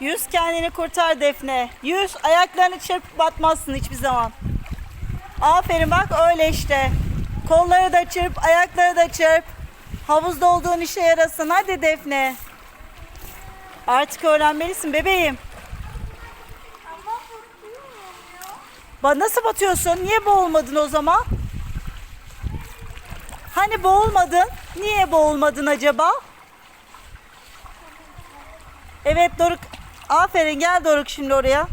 Yüz kendini kurtar Defne. Yüz ayaklarını çırpıp batmazsın hiçbir zaman. Aferin bak öyle işte. Kolları da çırp, ayakları da çırp. Havuzda olduğun işe yarasın. Hadi Defne. Artık öğrenmelisin bebeğim. Ama batıyor. Nasıl batıyorsun? Niye boğulmadın o zaman? Hani boğulmadın? Niye boğulmadın acaba? Evet Doruk. Aferin gel Doruk şimdi oraya.